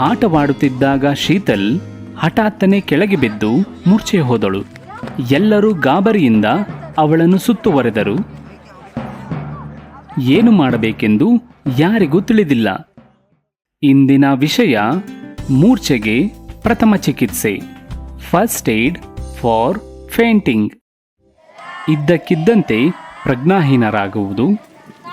ಆಟವಾಡುತ್ತಿದ್ದಾಗ ಶೀತಲ್ ಹಠಾತ್ತನೆ ಕೆಳಗೆ ಬಿದ್ದು ಮೂರ್ಛೆ ಹೋದಳು. ಎಲ್ಲರೂ ಗಾಬರಿಯಿಂದ ಅವಳನ್ನು ಸುತ್ತುವರೆದರು. ಏನು ಮಾಡಬೇಕೆಂದು ಯಾರಿಗೂ ತಿಳಿದಿಲ್ಲ. ಇಂದಿನ ವಿಷಯ ಮೂರ್ಛೆಗೆ ಪ್ರಥಮ ಚಿಕಿತ್ಸೆ. First aid for fainting. ಇದ್ದಕ್ಕಿದ್ದಂತೆ ಪ್ರಜ್ಞಾಹೀನರಾಗುವುದು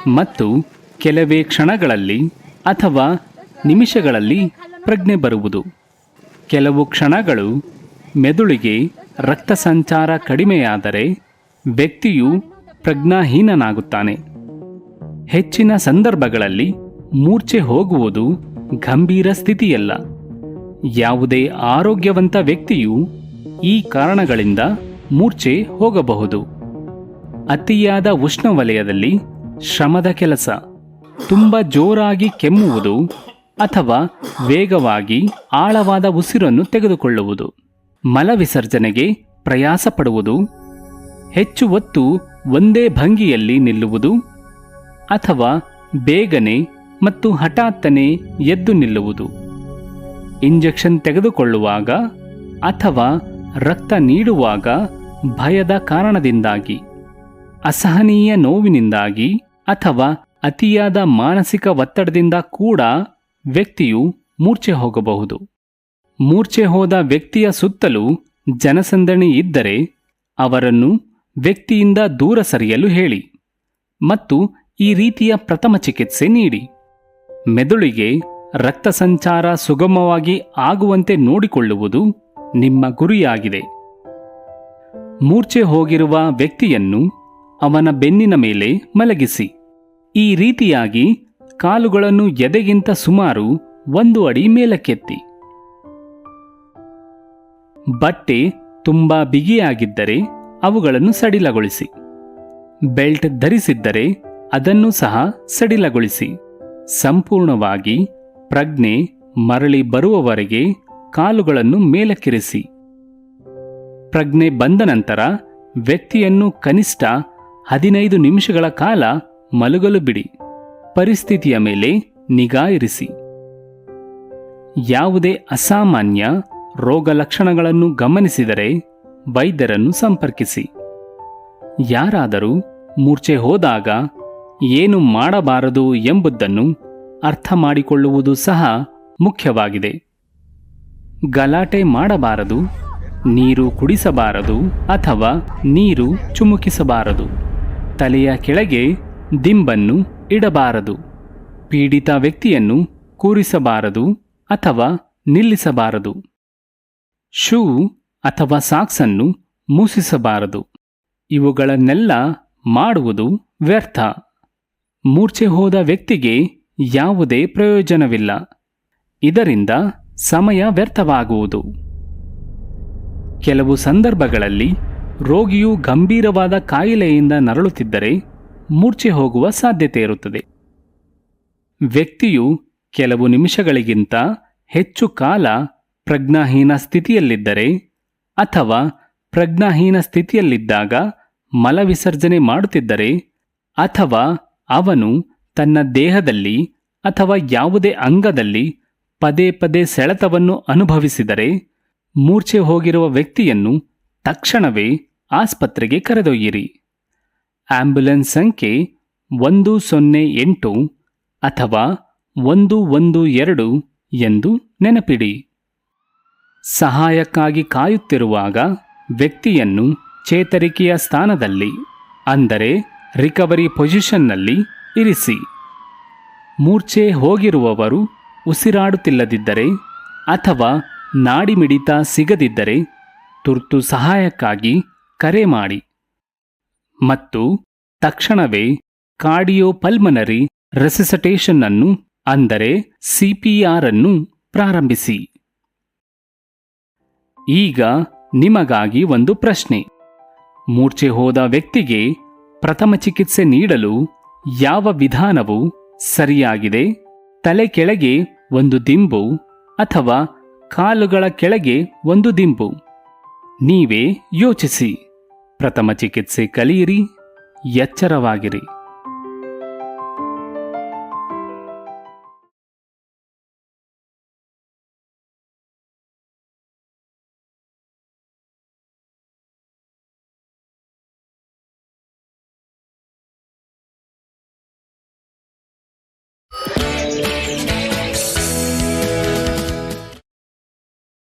ಮತ್ತು ಕೆಲವೇ ಕ್ಷಣಗಳಲ್ಲಿ ಅಥವಾ ನಿಮಿಷಗಳಲ್ಲಿ ಪ್ರಜ್ಞೆ ಬರುವುದು. ಕೆಲವು ಕ್ಷಣಗಳು ಮೆದುಳಿಗೆ ರಕ್ತ ಸಂಚಾರ ಕಡಿಮೆಯಾದರೆ ವ್ಯಕ್ತಿಯು ಪ್ರಜ್ಞಾಹೀನನಾಗುತ್ತಾನೆ. ಹೆಚ್ಚಿನ ಸಂದರ್ಭಗಳಲ್ಲಿ ಮೂರ್ಛೆ ಹೋಗುವುದು ಗಂಭೀರ ಸ್ಥಿತಿಯಲ್ಲ. ಯಾವುದೇ ಆರೋಗ್ಯವಂತ ವ್ಯಕ್ತಿಯು ಈ ಕಾರಣಗಳಿಂದ ಮೂರ್ಛೆ ಹೋಗಬಹುದು. ಅತಿಯಾದ ಉಷ್ಣವಲಯದಲ್ಲಿ ಶ್ರಮದ ಕೆಲಸ, ತುಂಬ ಜೋರಾಗಿ ಕೆಮ್ಮುವುದು ಅಥವಾ ವೇಗವಾಗಿ ಆಳವಾದ ಉಸಿರನ್ನು ತೆಗೆದುಕೊಳ್ಳುವುದು. ಮಲವಿಸರ್ಜನೆಗೆ ಪ್ರಯಾಸ ಪಡುವುದು ಹೆಚ್ಚು ಹೊತ್ತು ಒಂದೇ ಭಂಗಿಯಲ್ಲಿ ನಿಲ್ಲುವುದು. ಅಥವಾ ಬೇಗನೆ ಮತ್ತು ಹಠಾತ್ತನೆ ಎದ್ದು ನಿಲ್ಲುವುದು. ಇಂಜೆಕ್ಷನ್ ತೆಗೆದುಕೊಳ್ಳುವಾಗ ಅಥವಾ ರಕ್ತ ನೀಡುವಾಗ ಭಯದ ಕಾರಣದಿಂದಾಗಿ, ಅಸಹನೀಯ ನೋವಿನಿಂದಾಗಿ ಅಥವಾ ಅತಿಯಾದ ಮಾನಸಿಕ ಒತ್ತಡದಿಂದ ಕೂಡ ವ್ಯಕ್ತಿಯು ಮೂರ್ಛೆ ಹೋಗಬಹುದು. ಮೂರ್ಛೆ ಹೋದ ವ್ಯಕ್ತಿಯ ಸುತ್ತಲೂ ಜನಸಂದಣಿ ಇದ್ದರೆ ಅವರನ್ನು ವ್ಯಕ್ತಿಯಿಂದ ದೂರ ಸರಿಯಲು ಹೇಳಿ ಮತ್ತು ಈ ರೀತಿಯ ಪ್ರಥಮ ಚಿಕಿತ್ಸೆ ನೀಡಿ. ಮೆದುಳಿಗೆ ರಕ್ತ ಸಂಚಾರ ಸುಗಮವಾಗಿ ಆಗುವಂತೆ ನೋಡಿಕೊಳ್ಳುವುದು ನಿಮ್ಮ ಗುರಿಯಾಗಿದೆ. ಮೂರ್ಛೆ ಹೋಗಿರುವ ವ್ಯಕ್ತಿಯನ್ನು ಅವನ ಬೆನ್ನಿನ ಮೇಲೆ ಮಲಗಿಸಿ. ಈ ರೀತಿಯಾಗಿ ಕಾಲುಗಳನ್ನು ಎದೆಗಿಂತ ಸುಮಾರು ಒಂದು ಅಡಿ ಮೇಲಕ್ಕೆತ್ತಿ. ಬಟ್ಟೆ ತುಂಬಾ ಬಿಗಿಯಾಗಿದ್ದರೆ ಅವುಗಳನ್ನು ಸಡಿಲಗೊಳಿಸಿ. ಬೆಲ್ಟ್ ಧರಿಸಿದ್ದರೆ ಅದನ್ನು ಸಹ ಸಡಿಲಗೊಳಿಸಿ. ಸಂಪೂರ್ಣವಾಗಿ ಪ್ರಜ್ಞೆ ಮರಳಿ ಬರುವವರೆಗೆ ಕಾಲುಗಳನ್ನು ಮೇಲಕ್ಕಿರಿಸಿ. ಪ್ರಜ್ಞೆ ಬಂದ ನಂತರ ವ್ಯಕ್ತಿಯನ್ನು ಕನಿಷ್ಠ ಹದಿನೈದು ನಿಮಿಷಗಳ ಕಾಲ ಮಲಗಲು ಬಿಡಿ. ಪರಿಸ್ಥಿತಿಯ ಮೇಲೆ ನಿಗಾ ಇರಿಸಿ. ಯಾವುದೇ ಅಸಾಮಾನ್ಯ ರೋಗ ಲಕ್ಷಣಗಳನ್ನು ಗಮನಿಸಿದರೆ ವೈದ್ಯರನ್ನು ಸಂಪರ್ಕಿಸಿ. ಯಾರಾದರೂ ಮೂರ್ಛೆ ಹೋದಾಗ ಏನು ಮಾಡಬಾರದು ಎಂಬುದನ್ನು ಅರ್ಥ ಮಾಡಿಕೊಳ್ಳುವುದು ಸಹ ಮುಖ್ಯವಾಗಿದೆ. ಗಲಾಟೆ ಮಾಡಬಾರದು, ನೀರು ಕುಡಿಸಬಾರದು ಅಥವಾ ನೀರು ಚುಮುಕಿಸಬಾರದು. ತಲೆಯ ಕೆಳಗೆ ದಿಂಬನ್ನು ಇಡಬಾರದು. ಪೀಡಿತ ವ್ಯಕ್ತಿಯನ್ನು ಕೂರಿಸಬಾರದು ಅಥವಾ ನಿಲ್ಲಿಸಬಾರದು. ಶೂ ಅಥವಾ ಸಾಕ್ಸನ್ನು ಮೂಸಿಸಬಾರದು. ಇವುಗಳನ್ನೆಲ್ಲ ಮಾಡುವುದು ವ್ಯರ್ಥ. ಮೂರ್ಛೆ ಹೋದ ವ್ಯಕ್ತಿಗೆ ಯಾವುದೇ ಪ್ರಯೋಜನವಿಲ್ಲ. ಇದರಿಂದ ಸಮಯ ವ್ಯರ್ಥವಾಗುವುದು. ಕೆಲವು ಸಂದರ್ಭಗಳಲ್ಲಿ ರೋಗಿಯು ಗಂಭೀರವಾದ ಕಾಯಿಲೆಯಿಂದ ನರಳುತ್ತಿದ್ದರೆ ಮೂರ್ಛೆ ಹೋಗುವ ಸಾಧ್ಯತೆ ಇರುತ್ತದೆ. ವ್ಯಕ್ತಿಯು ಕೆಲವು ನಿಮಿಷಗಳಿಗಿಂತ ಹೆಚ್ಚು ಕಾಲ ಪ್ರಜ್ಞಾಹೀನ ಸ್ಥಿತಿಯಲ್ಲಿದ್ದರೆ ಅಥವಾ ಪ್ರಜ್ಞಾಹೀನ ಸ್ಥಿತಿಯಲ್ಲಿದ್ದಾಗ ಮಲವಿಸರ್ಜನೆ ಮಾಡುತ್ತಿದ್ದರೆ ಅಥವಾ ಅವನು ತನ್ನ ದೇಹದಲ್ಲಿ ಅಥವಾ ಯಾವುದೇ ಅಂಗದಲ್ಲಿ ಪದೇ ಪದೇ ಸೆಳೆತವನ್ನು ಅನುಭವಿಸಿದರೆ ಮೂರ್ಛೆ ಹೋಗಿರುವ ವ್ಯಕ್ತಿಯನ್ನು ತಕ್ಷಣವೇ ಆಸ್ಪತ್ರೆಗೆ ಕರೆದೊಯ್ಯಿರಿ. ಆಂಬ್ಯುಲೆನ್ಸ್ ಸಂಖ್ಯೆ ಒಂದು ಸೊನ್ನೆ ಎಂಟು ಅಥವಾ ಒಂದು ಒಂದು ಎರಡು ಎಂದು ನೆನಪಿಡಿ. ಸಹಾಯಕ್ಕಾಗಿ ಕಾಯುತ್ತಿರುವಾಗ ವ್ಯಕ್ತಿಯನ್ನು ಚೇತರಿಕೆಯ ಸ್ಥಾನದಲ್ಲಿ, ಅಂದರೆ ರಿಕವರಿ ಪೊಸಿಷನ್ನಲ್ಲಿ ಇರಿಸಿ. ಮೂರ್ಛೆ ಹೋಗಿರುವವರು ಉಸಿರಾಡುತ್ತಿಲ್ಲದಿದ್ದರೆ ಅಥವಾ ನಾಡಿಮಿಡಿತ ಸಿಗದಿದ್ದರೆ ತುರ್ತು ಸಹಾಯಕ್ಕಾಗಿ ಕರೆ ಮಾಡಿ. ಮತ್ತು ತಕ್ಷಣವೇ ಕಾರ್ಡಿಯೋಪಲ್ಮನರಿ ರೆಸಿಸಟೇಷನ್ ಅನ್ನು ಅಂದರೆ ಸಿಪಿಆರ್ ಅನ್ನು ಪ್ರಾರಂಭಿಸಿ. ಈಗ ನಿಮಗಾಗಿ ಒಂದು ಪ್ರಶ್ನೆ. ಮೂರ್ಛೆ ಹೋದ ವ್ಯಕ್ತಿಗೆ ಪ್ರಥಮ ಚಿಕಿತ್ಸೆ ನೀಡಲು ಯಾವ ವಿಧಾನವು ಸರಿಯಾಗಿದೆ? ತಲೆ ಕೆಳಗೆ ಒಂದು ದಿಂಬು ಅಥವಾ ಕಾಲುಗಳ ಕೆಳಗೆ ಒಂದು ದಿಂಬು? ನೀವೇ ಯೋಚಿಸಿ. ಪ್ರಥಮ ಚಿಕಿತ್ಸೆ ಕಲಿಯಿರಿ ಎಚ್ಚರವಾಗಿರಿ.